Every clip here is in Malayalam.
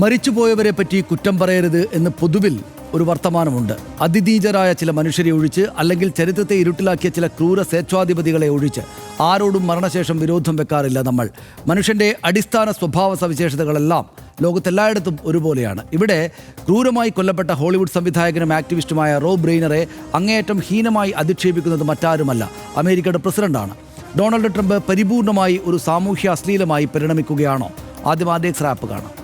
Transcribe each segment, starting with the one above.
മരിച്ചുപോയവരെ പറ്റി കുറ്റം പറയരുത് എന്ന് പൊതുവിൽ ഒരു വർത്തമാനമുണ്ട്. അതിതീജരായ ചില മനുഷ്യരെ ഒഴിച്ച് അല്ലെങ്കിൽ ചരിത്രത്തെ ഇരുട്ടിലാക്കിയ ചില ക്രൂര സ്വേച്ഛാധിപതികളെ ഒഴിച്ച് ആരോടും മരണശേഷം വിരോധം വെക്കാറില്ല നമ്മൾ. മനുഷ്യന്റെ അടിസ്ഥാന സ്വഭാവ സവിശേഷതകളെല്ലാം ലോകത്തെല്ലായിടത്തും ഒരുപോലെയാണ്. ഇവിടെ ക്രൂരമായി കൊല്ലപ്പെട്ട ഹോളിവുഡ് സംവിധായകനും ആക്ടിവിസ്റ്റുമായ റോ ബ്രെയിനറെ അങ്ങേയറ്റം ഹീനമായി അധിക്ഷേപിക്കുന്നത് മറ്റാരുമല്ല. അമേരിക്കയുടെ പ്രസിഡന്റാണ്. ഡൊണാൾഡ് ട്രംപ് പരിപൂർണമായി ഒരു സാമൂഹ്യ അശ്ലീലമായി പരിണമിക്കുകയാണോ? ആദ്യം ആദ്യ റാപ്പ് കാണാം.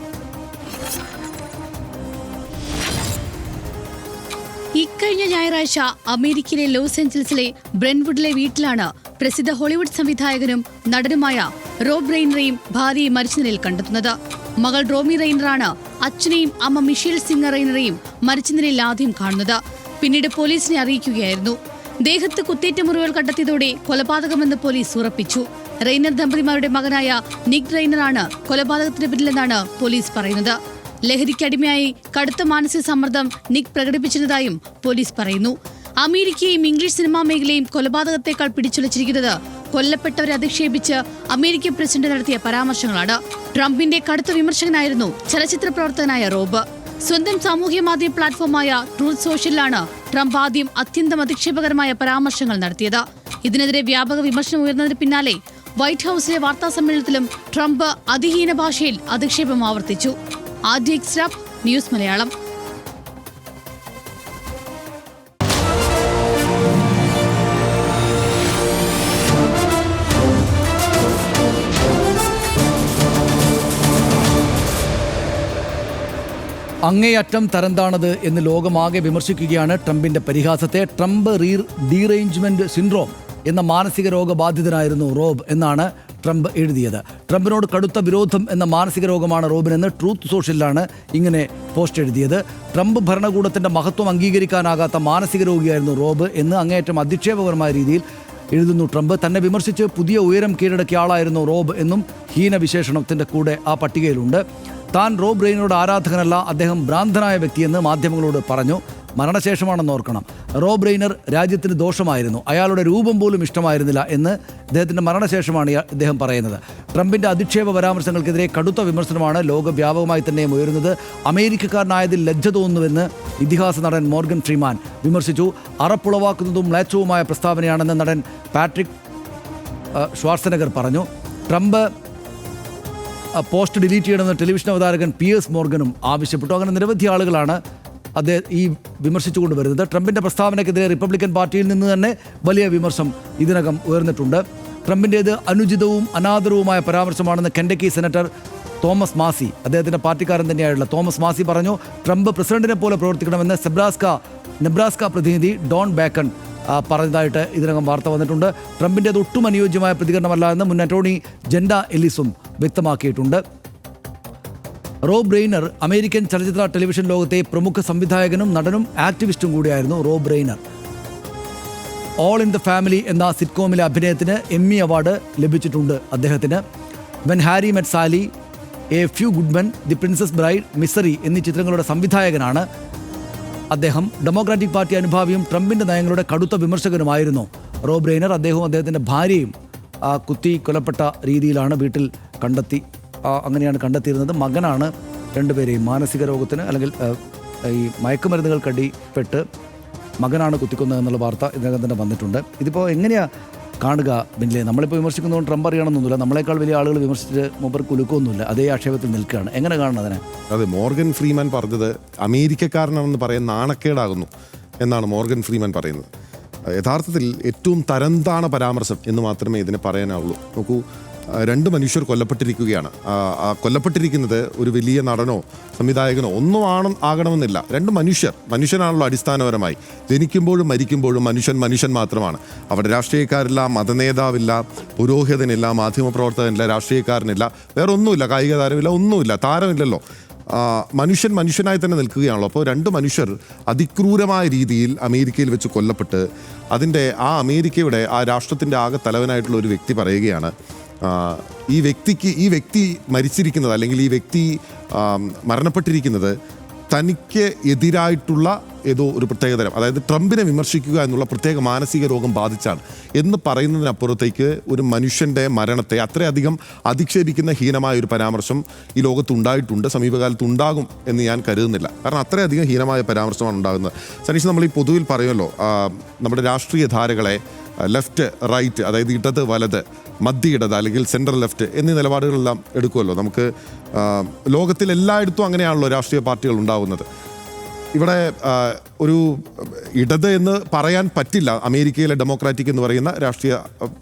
ഇക്കഴിഞ്ഞ ഞായറാഴ്ച അമേരിക്കയിലെ ലോസ് ഏഞ്ചൽസിലെ ബ്രെൻവുഡിലെ വീട്ടിലാണ് പ്രസിദ്ധ ഹോളിവുഡ് സംവിധായകനും നടനുമായ റോബ് റെയിനറെയും ഭാര്യയെ മരിച്ച നിലയിൽ കണ്ടെത്തുന്നത്. മകൾ റോമി റെയിനറാണ് അച്ഛനെയും അമ്മ മിഷേൽ സിംഗ് റെയിനറേയും മരിച്ച നിലയിൽ ആദ്യം കാണുന്നത്. പിന്നീട് പോലീസിനെ അറിയിക്കുകയായിരുന്നു. ദേഹത്ത് കുത്തേറ്റ മുറിവുകൾ കണ്ടെത്തിയതോടെ കൊലപാതകമെന്ന് പോലീസ് ഉറപ്പിച്ചു. റെയ്നർ ദമ്പതിമാരുടെ മകനായ നിക് റെയ്നറാണ് കൊലപാതകത്തിന് പിന്നിലെന്നാണ് പോലീസ് പറയുന്നത്. ലഹരിക്കടിമയായി കടുത്ത മാനസിക സമ്മർദ്ദം നിക് പ്രകടിപ്പിച്ചിരുന്നതായും പോലീസ് പറയുന്നു. അമേരിക്കയും ഇംഗ്ലീഷ് സിനിമാ മേഖലയും കൊലപാതകത്തെക്കാൾ പിടിച്ചുലച്ചിരിക്കുന്നത് കൊല്ലപ്പെട്ടവരെ അധിക്ഷേപിച്ച് അമേരിക്കൻ പ്രസിഡന്റ് നടത്തിയ പരാമർശങ്ങളാണ്. ട്രംപിന്റെ കടുത്ത വിമർശകനായിരുന്നു ചലച്ചിത്ര പ്രവർത്തകനായ റോബ്. സ്വന്തം സാമൂഹ്യ മാധ്യമ പ്ലാറ്റ്ഫോമായ ട്രൂത്ത് സോഷ്യലിലാണ് ട്രംപ് ആദ്യം അത്യന്തം അധിക്ഷേപകരമായ പരാമർശങ്ങൾ നടത്തിയത്. ഇതിനെതിരെ വ്യാപക വിമർശനം ഉയർന്നതിന് പിന്നാലെ വൈറ്റ് ഹൌസിലെ വാർത്താ സമ്മേളനത്തിലും ട്രംപ് അതിഹീന ഭാഷയിൽ അധിക്ഷേപം ആവർത്തിച്ചു. ആദ്യ എക്സ്ട്രാ ന്യൂസ് മലയാളം. അങ്ങേയറ്റം തരംതാണത് എന്ന് ലോകമാകെ വിമർശിക്കുകയാണ് ട്രംപിന്റെ പരിഹാസത്തെ ട്രംപ് റീർ ഡീറേഞ്ച്മെന്റ് സിൻഡ്രോം എന്ന മാനസിക രോഗബാധിതനായിരുന്നു റോബ് എന്നാണ് ട്രംപ് എഴുതിയത്. ട്രംപിനോട് കടുത്ത വിരോധം എന്ന മാനസിക രോഗമാണ് റോബിനെന്ന് ട്രൂത്ത് സോഷ്യലിലാണ് ഇങ്ങനെ പോസ്റ്റ് എഴുതിയത്. ട്രംപ് ഭരണകൂടത്തിന്റെ മഹത്വം അംഗീകരിക്കാനാകാത്ത മാനസിക രോഗിയായിരുന്നു റോബ് എന്ന് അങ്ങേയറ്റം അധിക്ഷേപകരമായ രീതിയിൽ എഴുതുന്നു ട്രംപ്. തന്നെ വിമർശിച്ച് പുതിയ ഉയരം കീഴടക്കിയ ആളായിരുന്നു റോബ് എന്നും ഹീനവിശേഷണത്തിന്റെ കൂടെ ആ പട്ടികയിലുണ്ട്. താൻ റോബ് റെയിനോട് ആരാധകനല്ല അദ്ദേഹം ഭ്രാന്തനായ വ്യക്തിയെന്ന് മാധ്യമങ്ങളോട് പറഞ്ഞു. മരണശേഷമാണെന്ന് ഓർക്കണം. റോ ബ്രെയിനർ രാജ്യത്തിന് ദോഷമായിരുന്നു. അയാളുടെ രൂപം പോലും ഇഷ്ടമായിരുന്നില്ല എന്ന് അദ്ദേഹത്തിന്റെ മരണശേഷമാണ് ഇദ്ദേഹം പറയുന്നത്. ട്രംപിന്റെ അധിക്ഷേപ പരാമർശങ്ങൾക്കെതിരെ കടുത്ത വിമർശനമാണ് ലോകവ്യാപകമായി തന്നെ ഉയരുന്നത്. അമേരിക്കക്കാരനായതിൽ ലജ്ജ തോന്നുന്നുവെന്ന് ഇതിഹാസ നടൻ മോർഗൻ ഫ്രീമാൻ വിമർശിച്ചു. അറപ്പുളവാക്കുന്നതും മ്ലേച്ഛവുമായ പ്രസ്താവനയാണെന്ന് നടൻ പാട്രിക് ഷ്വാർസനഗർ പറഞ്ഞു. ട്രംപ് പോസ്റ്റ് ഡിലീറ്റ് ചെയ്യണമെന്ന് ടെലിവിഷൻ അവതാരകൻ പി എസ് മോർഗനും ആവശ്യപ്പെട്ടു. അങ്ങനെ നിരവധി ആളുകളാണ് അദ്ദേഹം ഈ വിമർശിച്ചുകൊണ്ട് വരുന്നത്. ട്രംപിന്റെ പ്രസ്താവനയ്ക്കെതിരെ റിപ്പബ്ലിക്കൻ പാർട്ടിയിൽ നിന്ന് തന്നെ വലിയ വിമർശം ഇതിനകം ഉയർന്നിട്ടുണ്ട്. ട്രംപിന്റേത് അനുചിതവും അനാദരവുമായ പരാമർശമാണെന്ന് കെൻഡക്കി സെനറ്റർ തോമസ് മാസി അദ്ദേഹത്തിന്റെ പാർട്ടിക്കാരൻ തന്നെയായുള്ള തോമസ് മാസി പറഞ്ഞു. ട്രംപ് പ്രസിഡന്റിനെ പോലെ പ്രവർത്തിക്കണമെന്ന് സെബ്രാസ്ക നെബ്രാസ്ക പ്രതിനിധി ഡോൺ ബേക്കൺ പറഞ്ഞതായിട്ട് ഇതിനകം വാർത്ത വന്നിട്ടുണ്ട്. ട്രംപിന്റേത് ഒട്ടും അനുയോജ്യമായ പ്രതികരണമല്ല എന്ന് മുൻ അറ്റോർണി ജെൻഡ എലിസും വ്യക്തമാക്കിയിട്ടുണ്ട്. റോ ബ്രെയ്നർ അമേരിക്കൻ ചലച്ചിത്ര ടെലിവിഷൻ ലോകത്തെ പ്രമുഖ സംവിധായകനും നടനും ആക്ടിവിസ്റ്റും കൂടിയായിരുന്നു Rob Reiner. All in the Family എന്ന സിറ്റ്കോമിലെ അഭിനയത്തിന് എമ്മി അവാർഡ് ലഭിച്ചിട്ടുണ്ട് അദ്ദേഹത്തിന്. When Harry Met Sally A Few Good Men The Princess Bride Misery എന്നീ ചിത്രങ്ങളുടെ സംവിധായകനാണ് അദ്ദേഹം. ഡെമോക്രാറ്റിക് പാർട്ടി അനുഭാവിയും ട്രംപിന്റെ നയങ്ങളുടെ കടുത്ത വിമർശകനുമായിരുന്നു റോ ബ്രെയിനർ. അദ്ദേഹവും അദ്ദേഹത്തിന്റെ ഭാര്യയും കുത്തി കൊലപ്പെട്ട രീതിയിലാണ് വീട്ടിൽ കണ്ടെത്തി അങ്ങനെയാണ് കണ്ടെത്തിയിരുന്നത്. മകനാണ് രണ്ടുപേരെയും മാനസിക രോഗത്തിന് അല്ലെങ്കിൽ ഈ മയക്കുമരുന്നുകൾ കടിപ്പെട്ട് മകനാണ് കുത്തിക്കുന്നത് എന്നുള്ള വാർത്ത ഇതിനകം തന്നെ വന്നിട്ടുണ്ട്. ഇതിപ്പോൾ എങ്ങനെയാണ് കാണുക ബിൻലെ നമ്മളിപ്പോൾ വിമർശിക്കുന്നതുകൊണ്ട് ട്രംപ് അറിയണമെന്നൊന്നുമില്ല. നമ്മളെക്കാൾ വലിയ ആളുകൾ വിമർശിച്ചിട്ട് മൂപ്പർ കുലുക്കൊന്നുമില്ല അതേ ആക്ഷേപത്തിൽ നിൽക്കുകയാണ്. എങ്ങനെ കാണണം അതിനെ? അതെ മോർഗൻ ഫ്രീമാൻ പറഞ്ഞത് അമേരിക്കക്കാരനാണെന്ന് പറയാൻ നാണക്കേടാകുന്നു എന്നാണ് മോർഗൻ ഫ്രീമാൻ പറയുന്നത്. യഥാർത്ഥത്തിൽ ഏറ്റവും തരംതാണ പരാമർശം എന്ന് മാത്രമേ ഇതിനെ പറയാനാവുള്ളൂ. നോക്കൂ രണ്ട് മനുഷ്യർ കൊല്ലപ്പെട്ടിരിക്കുകയാണ്. കൊല്ലപ്പെട്ടിരിക്കുന്നത് ഒരു വലിയ നടനോ സംവിധായകനോ ഒന്നും ആണ് ആകണമെന്നില്ല. രണ്ട് മനുഷ്യർ മനുഷ്യനാണല്ലോ അടിസ്ഥാനപരമായി. ജനിക്കുമ്പോഴും മരിക്കുമ്പോഴും മനുഷ്യൻ മനുഷ്യൻ മാത്രമാണ്. അവിടെ രാഷ്ട്രീയക്കാരില്ല മതനേതാവില്ല പുരോഹിതനില്ല മാധ്യമപ്രവർത്തകനില്ല രാഷ്ട്രീയക്കാരനില്ല വേറെ ഒന്നുമില്ല കായിക താരമില്ല ഒന്നുമില്ല താരമില്ലല്ലോ. മനുഷ്യൻ മനുഷ്യനായി തന്നെ നിൽക്കുകയാണല്ലോ. അപ്പോൾ രണ്ട് മനുഷ്യർ അതിക്രൂരമായ രീതിയിൽ അമേരിക്കയിൽ വെച്ച് കൊല്ലപ്പെട്ട് അതിന്റെ ആ അമേരിക്കയുടെ ആ രാഷ്ട്രത്തിന്റെ ആകെ തലവനായിട്ടുള്ള ഒരു വ്യക്തി പറയുകയാണ് ഈ വ്യക്തിക്ക് ഈ വ്യക്തി മരിച്ചിരിക്കുന്നത് അല്ലെങ്കിൽ ഈ വ്യക്തി മരണപ്പെട്ടിരിക്കുന്നത് തനിക്ക് എതിരായിട്ടുള്ള ഏതോ ഒരു പ്രത്യേകതരം അതായത് ട്രംപിനെ വിമർശിക്കുക എന്നുള്ള പ്രത്യേക മാനസിക രോഗം ബാധിച്ചാണ് എന്ന് പറയുന്നതിനപ്പുറത്തേക്ക് ഒരു മനുഷ്യന്റെ മരണത്തെ അത്രയധികം അധിക്ഷേപിക്കുന്ന ഹീനമായ ഒരു പരാമർശം ഈ ലോകത്ത് ഉണ്ടായിട്ടുണ്ട് സമീപകാലത്ത് ഉണ്ടാകും എന്ന് ഞാൻ കരുതുന്നില്ല. കാരണം അത്രയധികം ഹീനമായ പരാമർശമാണ് ഉണ്ടാകുന്നത്. സനീഷ് നമ്മൾ ഈ പൊതുവിൽ പറയുമല്ലോ നമ്മുടെ രാഷ്ട്രീയ ധാരകളെ ലെഫ്റ്റ് റൈറ്റ് അതായത് ഇടത് വലത് മധ്യ ഇടത് അല്ലെങ്കിൽ സെൻട്രൽ ലെഫ്റ്റ് എന്നീ നിലപാടുകളെല്ലാം എടുക്കുമല്ലോ. നമുക്ക് ലോകത്തിൽ എല്ലായിടത്തും അങ്ങനെയാണല്ലോ രാഷ്ട്രീയ പാർട്ടികൾ ഉണ്ടാകുന്നത് ഇവിടെ ഒരു ഇടത് എന്ന് പറയാൻ പറ്റില്ല അമേരിക്കയിലെ ഡെമോക്രാറ്റിക് എന്ന് പറയുന്ന രാഷ്ട്രീയ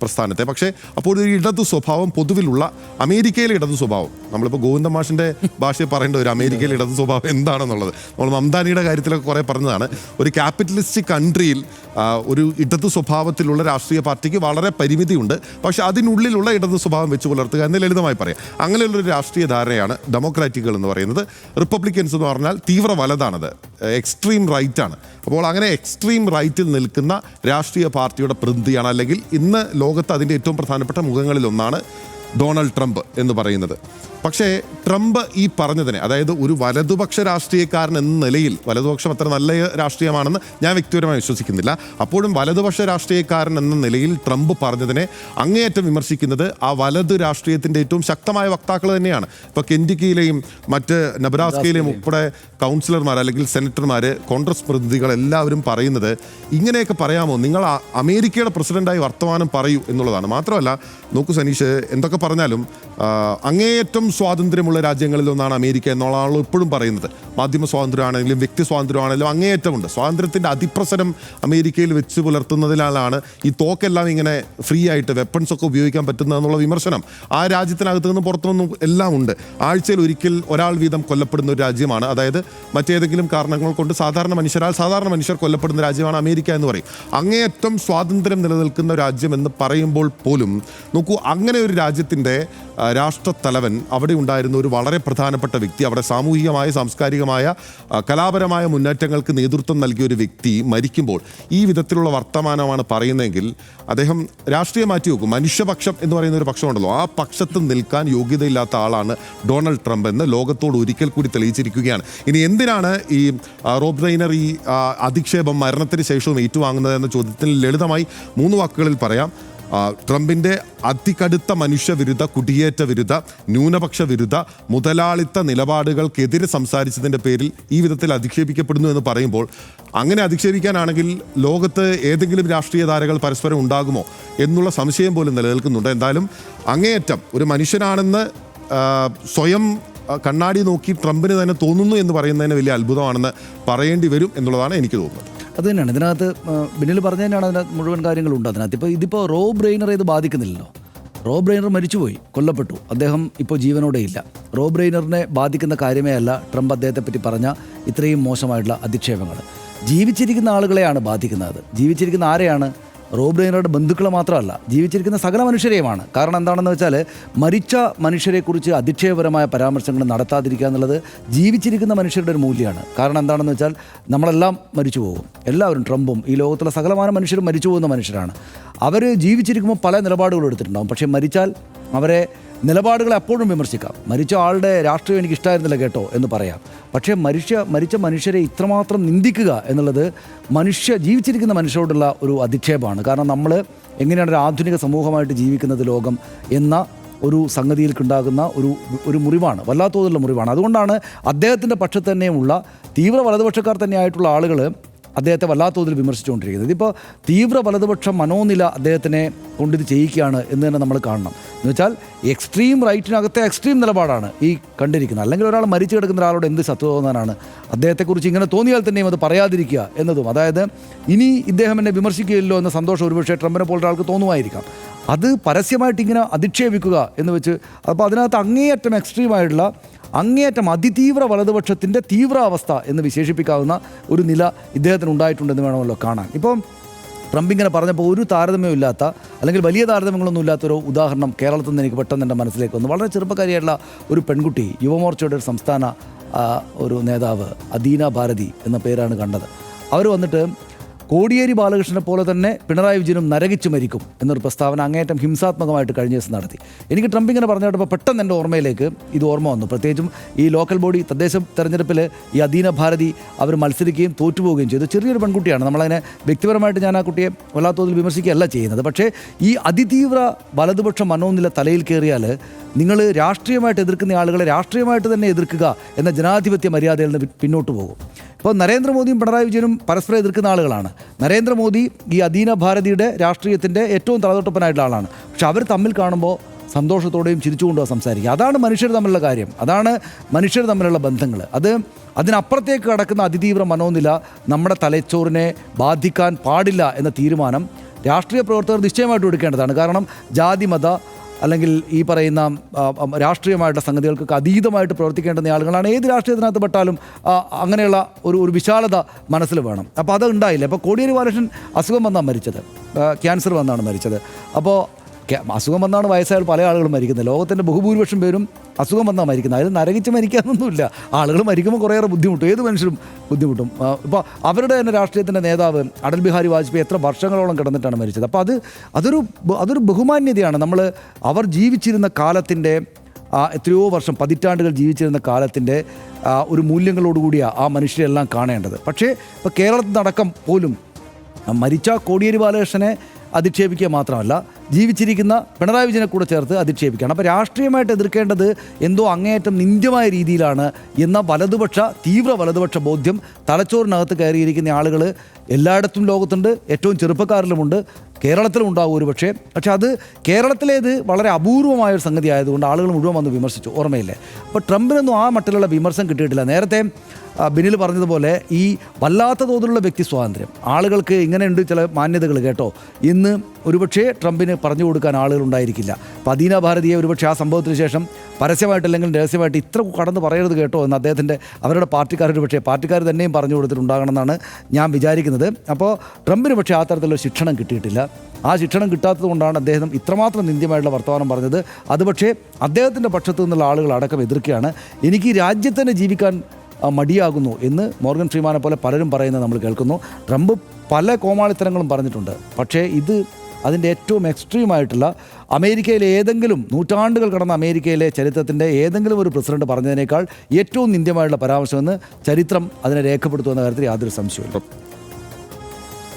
പ്രസ്ഥാനത്തെ. പക്ഷേ അപ്പോൾ ഒരു ഇടതു സ്വഭാവം പൊതുവിലുള്ള അമേരിക്കയിലെ ഇടതു സ്വഭാവം. നമ്മളിപ്പോൾ ഗോവിന്ദ മാഷിന്റെ ഭാഷയിൽ പറയേണ്ട ഒരു അമേരിക്കയിലെ ഇടതു സ്വഭാവം എന്താണെന്നുള്ളത്. നമ്മൾ മംതാനിയുടെ കാര്യത്തിലൊക്കെ കുറേ പറഞ്ഞതാണ്. ഒരു ക്യാപിറ്റലിസ്റ്റിക് കൺട്രിയിൽ ഒരു ഇടതു സ്വഭാവത്തിലുള്ള രാഷ്ട്രീയ പാർട്ടിക്ക് വളരെ പരിമിതിയുണ്ട്. പക്ഷേ അതിനുള്ളിലുള്ള ഇടതു സ്വഭാവം വെച്ച് പുലർത്തുക എന്ന് ലളിതമായി പറയാം. അങ്ങനെയുള്ളൊരു രാഷ്ട്രീയ ധാരണയാണ് ഡെമോക്രാറ്റുകൾ എന്ന് പറയുന്നത്. റിപ്പബ്ലിക്കൻസ് എന്ന് പറഞ്ഞാൽ തീവ്ര വലതാണത് എക്സ്ട്രീം റൈറ്റ് ആണ്. അപ്പോൾ അങ്ങനെ എക്സ്ട്രീം റൈറ്റിൽ നിൽക്കുന്ന രാഷ്ട്രീയ പാർട്ടിയുടെ പ്രതിനിധിയാണ്. അല്ലെങ്കിൽ ഇന്ന് ലോകത്ത് അതിന്റെ ഏറ്റവും പ്രധാനപ്പെട്ട മുഖങ്ങളിൽ ഒന്നാണ് ഡൊണാൾഡ് ട്രംപ് എന്ന് പറയുന്നത്. പക്ഷേ ട്രംപ് ഈ പറഞ്ഞതിനെ അതായത് ഒരു വലതുപക്ഷ രാഷ്ട്രീയക്കാരൻ എന്ന നിലയിൽ വലതുപക്ഷം അത്ര നല്ല രാഷ്ട്രീയമാണെന്ന് ഞാൻ വ്യക്തിപരമായി വിശ്വസിക്കുന്നില്ല. അപ്പോഴും വലതുപക്ഷ രാഷ്ട്രീയക്കാരൻ എന്ന നിലയിൽ ട്രംപ് പറഞ്ഞതിനെ അങ്ങേയറ്റം വിമർശിക്കുന്നത് ആ വലത് രാഷ്ട്രീയത്തിന്റെ ഏറ്റവും ശക്തമായ വക്താക്കൾ തന്നെയാണ്. ഇപ്പോൾ കെൻഡിക്കയിലെയും മറ്റ് നബ്രാസ്കയിലെയും ഉൾപ്പെടെ കൗൺസിലർമാർ അല്ലെങ്കിൽ സെനറ്റർമാർ കോൺഗ്രസ് പ്രതിനിധികൾ എല്ലാവരും പറയുന്നത് ഇങ്ങനെയൊക്കെ പറയാമോ? നിങ്ങൾ അമേരിക്കയുടെ പ്രസിഡന്റായി വർത്തമാനം പറയൂ എന്നുള്ളതാണ്. മാത്രമല്ല നോക്കൂ സനീഷ് എന്തൊക്കെ പറഞ്ഞാലും അങ്ങേയറ്റം സ്വാതന്ത്ര്യമുള്ള രാജ്യങ്ങളിൽ ഒന്നാണ് അമേരിക്ക എന്നുള്ളതാണ് ഇപ്പോഴും പറയുന്നത്. മാധ്യമ സ്വാതന്ത്ര്യമാണെങ്കിലും വ്യക്തി സ്വാതന്ത്ര്യമാണെങ്കിലും അങ്ങേയറ്റമുണ്ട് സ്വാതന്ത്ര്യത്തിന്റെ അതിപ്രസരം അമേരിക്കയിൽ വെച്ച് പുലർത്തുന്നതിനാലാണ് ഈ തോക്കെല്ലാം ഇങ്ങനെ ഫ്രീ ആയിട്ട് വെപ്പൺസ് ഒക്കെ ഉപയോഗിക്കാൻ പറ്റുന്നതെന്നുള്ള വിമർശനം. ആ രാജ്യത്തിനകത്ത് നിന്ന് പുറത്തു നിന്നും എല്ലാം ഉണ്ട്. ആഴ്ചയിൽ ഒരിക്കൽ ഒരാൾ വീതം കൊല്ലപ്പെടുന്ന ഒരു രാജ്യമാണ്. അതായത് മറ്റേതെങ്കിലും കാരണങ്ങൾ കൊണ്ട് സാധാരണ മനുഷ്യരാൽ സാധാരണ മനുഷ്യർ കൊല്ലപ്പെടുന്ന രാജ്യമാണ് അമേരിക്ക എന്ന് പറയും. അങ്ങേയറ്റം സ്വാതന്ത്ര്യം നിലനിൽക്കുന്ന രാജ്യം എന്ന് പറയുമ്പോൾ പോലും നോക്കൂ അങ്ങനെ ഒരു രാജ്യത്തിന്റെ രാഷ്ട്രത്തലവൻ അവിടെ ഉണ്ടായിരുന്ന ഒരു വളരെ പ്രധാനപ്പെട്ട വ്യക്തി അവിടെ സാമൂഹികമായ സാംസ്കാരികമായ കലാപരമായ മുന്നേറ്റങ്ങൾക്ക് നേതൃത്വം നൽകിയ ഒരു വ്യക്തി മരിക്കുമ്പോൾ ഈ വിധത്തിലുള്ള വർത്തമാനമാണ് പറയുന്നതെങ്കിൽ അദ്ദേഹം രാഷ്ട്രീയം മാറ്റി വെക്കും. മനുഷ്യപക്ഷം എന്ന് പറയുന്ന ഒരു പക്ഷമുണ്ടല്ലോ ആ പക്ഷത്ത് നിൽക്കാൻ യോഗ്യതയില്ലാത്ത ആളാണ് ഡൊണാൾഡ് ട്രംപ് എന്ന് ലോകത്തോട് ഒരിക്കൽ കൂടി തെളിയിച്ചിരിക്കുകയാണ്. ഇനി എന്തിനാണ് ഈ റോബ് റൈനർ ഈ അധിക്ഷേപം മരണത്തിന് ശേഷവും ഏറ്റുവാങ്ങുന്നത് എന്ന ചോദ്യത്തിന് ലളിതമായി മൂന്ന് വാക്കുകളിൽ പറയാം. ആ, ട്രംപിന്റെ അതികടുത്ത മനുഷ്യവിരുദ്ധ കുടിയേറ്റ വിരുദ്ധ ന്യൂനപക്ഷ വിരുദ്ധ മുതലാളിത്ത നിലപാടുകൾക്കെതിരെ സംസാരിച്ചതിന്റെ പേരിൽ ഈ വിധത്തിൽ അധിക്ഷേപിക്കപ്പെടുന്നു എന്ന് പറയുമ്പോൾ അങ്ങനെ അധിക്ഷേപിക്കാനാണെങ്കിൽ ലോകത്ത് ഏതെങ്കിലും രാഷ്ട്രീയ ധാരകൾ പരസ്പരം ഉണ്ടാകുമോ എന്നുള്ള സംശയം പോലും നിലനിൽക്കുന്നുണ്ട്. എന്തായാലും അങ്ങേയറ്റം ഒരു മനുഷ്യനാണെന്ന് സ്വയം കണ്ണാടി നോക്കി ട്രംപിന് തന്നെ തോന്നുന്നു എന്ന് പറയുന്നതിന് വലിയ അത്ഭുതമാണെന്ന് പറയേണ്ടി വരും എന്നുള്ളതാണ് എനിക്ക് തോന്നുന്നത്. അത് തന്നെയാണ്. ഇതിനകത്ത് ബിന്നിൽ പറഞ്ഞു തന്നെയാണ് അതിനകത്ത് മുഴുവൻ കാര്യങ്ങളുണ്ട് അതിനകത്ത്. ഇപ്പോൾ ഇതിപ്പോൾ റോ ബ്രെയിനറെ ഇത് ബാധിക്കുന്നില്ലല്ലോ. റോ ബ്രെയിനർ മരിച്ചുപോയി കൊല്ലപ്പെട്ടു. അദ്ദേഹം ഇപ്പോൾ ജീവനോടെ ഇല്ല. റോ ബ്രെയിനറിനെ ബാധിക്കുന്ന കാര്യമേ അല്ല ട്രംപ് അദ്ദേഹത്തെ പറ്റി പറഞ്ഞ ഇത്രയും മോശമായിട്ടുള്ള അധിക്ഷേപങ്ങൾ. ജീവിച്ചിരിക്കുന്ന ആളുകളെയാണ് ബാധിക്കുന്നത്. ജീവിച്ചിരിക്കുന്ന ആരെയാണ്? റോബ് റൈനറുടെ ബന്ധുക്കളെ മാത്രമല്ല ജീവിച്ചിരിക്കുന്ന സകല മനുഷ്യരെയുമാണ്. കാരണം എന്താണെന്ന് വെച്ചാൽ മരിച്ച മനുഷ്യരെക്കുറിച്ച് അധിക്ഷേപരമായ പരാമർശങ്ങൾ നടത്താതിരിക്കുക എന്നുള്ളത് ജീവിച്ചിരിക്കുന്ന മനുഷ്യരുടെ ഒരു മൂല്യമാണ്. കാരണം എന്താണെന്ന് വെച്ചാൽ നമ്മളെല്ലാം മരിച്ചു പോകും. എല്ലാവരും ട്രംപും ഈ ലോകത്തുള്ള സകലമാന മനുഷ്യരും മരിച്ചു പോകുന്ന മനുഷ്യരാണ്. അവർ ജീവിച്ചിരിക്കുമ്പോൾ പല നിലപാടുകളും എടുത്തിട്ടുണ്ടാകും പക്ഷേ മരിച്ചാൽ അവരെ നിലപാടുകളെ അപ്പോഴും വിമർശിക്കാം. മരിച്ച ആളുടെ രാഷ്ട്രീയം എനിക്ക് ഇഷ്ടമായിരുന്നില്ല കേട്ടോ എന്ന് പറയാം. പക്ഷേ മനുഷ്യ മരിച്ച മനുഷ്യരെ ഇത്രമാത്രം നിന്ദിക്കുക എന്നുള്ളത് മനുഷ്യ ജീവിച്ചിരിക്കുന്ന മനുഷ്യരോടുള്ള ഒരു അധിക്ഷേപമാണ്. കാരണം നമ്മൾ എങ്ങനെയാണ് ഒരു ആധുനിക സമൂഹമായിട്ട് ജീവിക്കുന്നത് ലോകം എന്ന ഒരു സംഗതിയിൽക്കുണ്ടാകുന്ന ഒരു ഒരു മുറിവാണ്. വല്ലാത്ത തോതിലുള്ള മുറിവാണ്. അതുകൊണ്ടാണ് അദ്ദേഹത്തിന്റെ പക്ഷത്ത് തന്നെയുമുള്ള തീവ്ര വലതുപക്ഷക്കാർ തന്നെയായിട്ടുള്ള ആളുകൾ അദ്ദേഹത്തെ വല്ലാത്ത തോതിൽ വിമർശിച്ചുകൊണ്ടിരിക്കുന്നത്. ഇതിപ്പോൾ തീവ്ര വലതുപക്ഷ മനോനില അദ്ദേഹത്തിനെ കൊണ്ടിത് ചെയ്യിക്കുകയാണ് എന്ന് തന്നെ നമ്മൾ കാണണം. എന്ന് വെച്ചാൽ എക്സ്ട്രീം റൈറ്റിനകത്തെ എക്സ്ട്രീം നിലപാടാണ് ഈ കണ്ടിരിക്കുന്നത്. അല്ലെങ്കിൽ ഒരാൾ മരിച്ചു കിടക്കുന്ന ഒരാളോട് എന്ത് സത്വ തോന്നാനാണ് അദ്ദേഹത്തെക്കുറിച്ച് ഇങ്ങനെ തോന്നിയാൽ തന്നെയും അത് പറയാതിരിക്കുക എന്നതും. അതായത് ഇനി ഇദ്ദേഹം എന്നെ വിമർശിക്കുകയില്ലോ എന്ന സന്തോഷം ഒരുപക്ഷെ ട്രംപിനെ പോലുള്ള ആൾക്ക് തോന്നുമായിരിക്കാം. അത് പരസ്യമായിട്ട് ഇങ്ങനെ അധിക്ഷേപിക്കുക എന്ന് വെച്ച് അപ്പോൾ അതിനകത്ത് അങ്ങേയറ്റം എക്സ്ട്രീമായിട്ടുള്ള അങ്ങേയറ്റം അതിതീവ്ര വലതുപക്ഷത്തിന്റെ തീവ്രാവസ്ഥ എന്ന് വിശേഷിപ്പിക്കാവുന്ന ഒരു നില ഇദ്ദേഹത്തിന് ഉണ്ടായിട്ടുണ്ടെന്ന് വേണമല്ലോ കാണാൻ. ഇപ്പം ട്രംപ് ഇങ്ങനെ പറഞ്ഞപ്പോൾ ഒരു താരതമ്യവും ഇല്ലാത്ത അല്ലെങ്കിൽ വലിയ താരതമ്യങ്ങളൊന്നും ഇല്ലാത്തൊരു ഉദാഹരണം കേരളത്തിൽ നിന്ന് എനിക്ക് പെട്ടെന്ന് എന്റെ മനസ്സിലേക്ക് വന്നു. വളരെ ചെറുപ്പക്കാരിയായിട്ടുള്ള ഒരു പെൺകുട്ടി യുവമോർച്ചയുടെ ഒരു സംസ്ഥാന ഒരു നേതാവ് അദീന ഭാരതി എന്ന പേരാണ് കണ്ടത്. അവർ വന്നിട്ട് കോടിയേരി ബാലകൃഷ്ണനെ പോലെ തന്നെ പിണറായി വിജയനും നരകിച്ചു മരിക്കും എന്നൊരു പ്രസ്താവന അങ്ങേയറ്റം ഹിംസാത്മകമായിട്ട് കഴിഞ്ഞ ദിവസം നടത്തി. എനിക്ക് ട്രംപ് ഇങ്ങനെ പറഞ്ഞപ്പോൾ പെട്ടെന്ന് എന്റെ ഓർമ്മയിലേക്ക് ഇത് ഓർമ്മ വന്നു. പ്രത്യേകിച്ചും ഈ ലോക്കൽ ബോഡി തദ്ദേശ തെരഞ്ഞെടുപ്പിൽ ഈ അധീന ഭാരതി അവർ മത്സരിക്കുകയും തോറ്റുപോവുകയും ചെയ്തു. ചെറിയൊരു പെൺകുട്ടിയാണ്. നമ്മളതിനെ വ്യക്തിപരമായിട്ട് ഞാൻ ആ കുട്ടിയെ വല്ലാത്തതിൽ വിമർശിക്കുകയല്ല ചെയ്യുന്നത്. പക്ഷേ ഈ അതിതീവ്ര വലതുപക്ഷ മനോനില തലയിൽ കയറിയാൽ നിങ്ങൾ രാഷ്ട്രീയമായിട്ട് എതിർക്കുന്ന ആളുകളെ രാഷ്ട്രീയമായിട്ട് തന്നെ എതിർക്കുക എന്ന ജനാധിപത്യ മര്യാദയിൽ നിന്ന് പിന്നോട്ട് പോകും. ഇപ്പോൾ നരേന്ദ്രമോദിയും പിണറായി വിജയനും പരസ്പരം എതിർക്കുന്ന ആളുകളാണ്. നരേന്ദ്രമോദി ഈ അധീന ഭാരതിയുടെ രാഷ്ട്രീയത്തിന്റെ ഏറ്റവും തലതൊട്ടപ്പനായിട്ടുള്ള ആളാണ്. പക്ഷെ അവർ തമ്മിൽ കാണുമ്പോൾ സന്തോഷത്തോടെയും ചിരിച്ചുകൊണ്ടും സംസാരിക്കുക. അതാണ് മനുഷ്യർ തമ്മിലുള്ള കാര്യം. അതാണ് മനുഷ്യർ തമ്മിലുള്ള ബന്ധങ്ങൾ. അത് അതിനപ്പുറത്തേക്ക് കടക്കുന്ന അതിതീവ്ര മനോനില നമ്മുടെ തലച്ചോറിനെ ബാധിക്കാൻ പാടില്ല എന്ന തീരുമാനം രാഷ്ട്രീയ പ്രവർത്തകർ നിശ്ചയമായിട്ടും എടുക്കേണ്ടതാണ്. കാരണം ജാതി മത അല്ലെങ്കിൽ ഈ പറയുന്ന രാഷ്ട്രീയമായിട്ടുള്ള സംഗതികൾക്കൊക്കെ അതീതമായിട്ട് പ്രവർത്തിക്കേണ്ടുന്ന ആളുകളാണ്. ഏത് രാഷ്ട്രീയത്തിനകത്ത് പെട്ടാലും അങ്ങനെയുള്ള ഒരു ഒരു വിശാലത മനസ്സിൽ വേണം. അപ്പോൾ അത് ഉണ്ടായില്ല. അപ്പോൾ കോടിയേരി ബാലകൃഷ്ണൻ അസുഖം വന്നാണ് മരിച്ചത്. ക്യാൻസർ വന്നാണ് മരിച്ചത്. അപ്പോൾ അസുഖം വന്നാണ് വയസ്സായ പല ആളുകളും മരിക്കുന്നത്. ലോകത്തിന്റെ ബഹുഭൂരിപക്ഷം പേരും അസുഖം വന്നാൽ മരിക്കുന്നത്. അതിൽ നരകിച്ച് മരിക്കാനൊന്നുമില്ല. ആളുകൾ മരിക്കുമ്പോൾ കുറേയേറെ ബുദ്ധിമുട്ടും. ഏത് മനുഷ്യരും ബുദ്ധിമുട്ടും. ഇപ്പോൾ അവരുടെ തന്നെ രാഷ്ട്രീയത്തിന്റെ നേതാവ് അടൽ ബിഹാരി വാജ്പേയി എത്ര വർഷങ്ങളോളം കിടന്നിട്ടാണ് മരിച്ചത്. അപ്പോൾ അത് അതൊരു അതൊരു ബഹുമാന്യതയാണ്. നമ്മൾ അവർ ജീവിച്ചിരുന്ന കാലത്തിന്റെ എത്രയോ വർഷം പതിറ്റാണ്ടുകൾ ജീവിച്ചിരുന്ന കാലത്തിന്റെ ഒരു മൂല്യങ്ങളോടുകൂടിയാണ് ആ മനുഷ്യരെല്ലാം കാണേണ്ടത്. പക്ഷേ ഇപ്പോൾ കേരളത്തിൽ നടക്കം പോലും മരിച്ച കോടിയേരി ബാലകൃഷ്ണനെ അധിക്ഷേപിക്കുക മാത്രമല്ല ജീവിച്ചിരിക്കുന്ന പിണറായി വിജയനെ കൂടെ ചേർത്ത് അധിക്ഷേപിക്കുകയാണ്. അപ്പോൾ രാഷ്ട്രീയമായിട്ട് എതിർക്കേണ്ടത് എന്തോ അങ്ങേയറ്റം നിന്ദ്യമായ രീതിയിലാണ് എന്ന വലതുപക്ഷ തീവ്ര വലതുപക്ഷ ബോധ്യം തലച്ചോറിനകത്ത് കയറിയിരിക്കുന്ന ആളുകൾ എല്ലായിടത്തും ലോകത്തുണ്ട് ഏറ്റവും ചെറുപ്പക്കാരിലുമുണ്ട് കേരളത്തിലും ഉണ്ടാകും ഒരു പക്ഷേ. പക്ഷേ അത് കേരളത്തിലേത് വളരെ അപൂർവമായ ഒരു സംഗതി ആയതുകൊണ്ട് ആളുകൾ മുഴുവൻ വന്ന് വിമർശിച്ചു ഓർമ്മയില്ലേ. അപ്പോൾ ട്രംപിനൊന്നും ആ മട്ടിലുള്ള വിമർശനം കിട്ടിയിട്ടില്ല. നേരത്തെ ബിനിൽ പറഞ്ഞതുപോലെ ഈ വല്ലാത്ത തോതിലുള്ള വ്യക്തി സ്വാതന്ത്ര്യം. ആളുകൾക്ക് ഇങ്ങനെയുണ്ട് ചില മാന്യതകൾ കേട്ടോ. ഇന്ന് ഒരുപക്ഷേ ട്രംപിന് പറഞ്ഞു കൊടുക്കാൻ ആളുകൾ ഉണ്ടായിരിക്കില്ല. പദീന ഭാരതിയെ ഒരുപക്ഷെ ആ സംഭവത്തിന് ശേഷം പരസ്യമായിട്ടല്ലെങ്കിൽ രഹസ്യമായിട്ട് ഇത്ര കടന്ന് പറയരുത് കേട്ടോ എന്ന് അദ്ദേഹത്തിന്റെ അവരുടെ പാർട്ടിക്കാർ ഒരുപക്ഷെ പാർട്ടിക്കാർ തന്നെയും പറഞ്ഞു കൊടുത്തിട്ടുണ്ടാകണമെന്നാണ് ഞാൻ വിചാരിക്കുന്നത്. അപ്പോൾ ട്രംപിന് പക്ഷേ ആ തരത്തിലുള്ള ശിക്ഷണം കിട്ടിയിട്ടില്ല. ആ ശിക്ഷണം കിട്ടാത്തത് കൊണ്ടാണ് അദ്ദേഹം ഇത്രമാത്രം നിന്ദ്യമായിട്ടുള്ള വർത്തമാനം പറഞ്ഞത്. അത് പക്ഷേ അദ്ദേഹത്തിന്റെ പക്ഷത്തു നിന്നുള്ള ആളുകൾ അടക്കം എതിർക്കുകയാണ്. എനിക്ക് ഈ രാജ്യത്ത് തന്നെ ജീവിക്കാൻ മടിയാകുന്നു എന്ന് മോർഗൻ ഫ്രീമാനെ പോലെ പലരും പറയുന്നത് നമ്മൾ കേൾക്കുന്നു. ട്രംപ് പല കോമാളിത്തരങ്ങളും പറഞ്ഞിട്ടുണ്ട്. പക്ഷേ ഇത് അതിന്റെ ഏറ്റവും എക്സ്ട്രീമായിട്ടുള്ള അമേരിക്കയിലെ ഏതെങ്കിലും നൂറ്റാണ്ടുകൾ കടന്ന അമേരിക്കയിലെ ചരിത്രത്തിന്റെ ഏതെങ്കിലും ഒരു പ്രസിഡന്റ് പറഞ്ഞതിനേക്കാൾ ഏറ്റവും നിന്ദ്യമായിട്ടുള്ള പരാമർശമെന്ന് ചരിത്രം അതിനെ രേഖപ്പെടുത്തുമെന്ന കാര്യത്തിൽ യാതൊരു സംശയമില്ല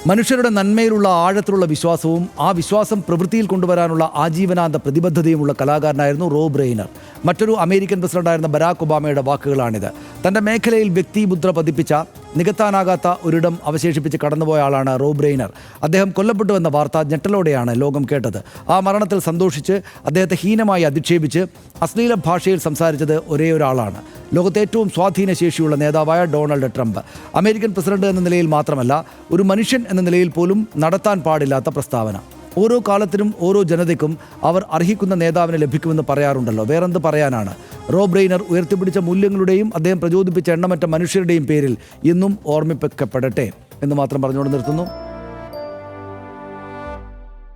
മനുഷ്യരുടെ നന്മയിലുള്ള ആഴത്തിലുള്ള വിശ്വാസവും ആ വിശ്വാസം പ്രവൃത്തിയിൽ കൊണ്ടുവരാനുള്ള ആജീവനാന്ത പ്രതിബദ്ധതയുമുള്ള കലാകാരനായിരുന്നു റോ ബ്രെയിനർ. മറ്റൊരു അമേരിക്കൻ പ്രസിഡന്റായിരുന്ന ബരാക് ഒബാമയുടെ വാക്കുകളാണിത്. തന്റെ മേഖലയിൽ വ്യക്തിമുദ്ര പതിപ്പിച്ച നികത്താനാകാത്ത ഒരിടം അവശേഷിപ്പിച്ച് കടന്നുപോയ ആളാണ് റോബ്രെയിനർ അദ്ദേഹം കൊല്ലപ്പെട്ടുവെന്ന വാർത്ത ഞെട്ടലോടെയാണ് ലോകം കേട്ടത്. ആ മരണത്തിൽ സന്തോഷിച്ച് അദ്ദേഹത്തെ ഹീനമായി അധിക്ഷേപിച്ച് അശ്ലീല ഭാഷയിൽ സംസാരിച്ചത് ഒരേ ഒരാളാണ് ലോകത്തെ ഏറ്റവും സ്വാധീനശേഷിയുള്ള നേതാവായ ഡൊണാൾഡ് ട്രംപ്. അമേരിക്കൻ പ്രസിഡന്റ് എന്ന നിലയിൽ മാത്രമല്ല ഒരു മനുഷ്യൻ എന്ന നിലയിൽ പോലും നടത്താൻ പാടില്ലാത്ത പ്രസ്താവന. ഓരോ കാലത്തിനും ഓരോ ജനതയ്ക്കും അവർ അർഹിക്കുന്ന നേതാവിനെ ലഭിക്കുമെന്ന് പറയാറുണ്ടല്ലോ. വേറെന്ത് പറയാനാണ്? റോബ് ബ്രെയിനർ ഉയർത്തിപ്പിടിച്ച മൂല്യങ്ങളുടെയും അദ്ദേഹം പ്രചോദിപ്പിച്ച എണ്ണമറ്റ മനുഷ്യരുടെയും പേരിൽ ഇന്നും ഓർമ്മിപ്പിക്കപ്പെടട്ടെ എന്ന് മാത്രം പറഞ്ഞുകൊണ്ട് നിർത്തുന്നു.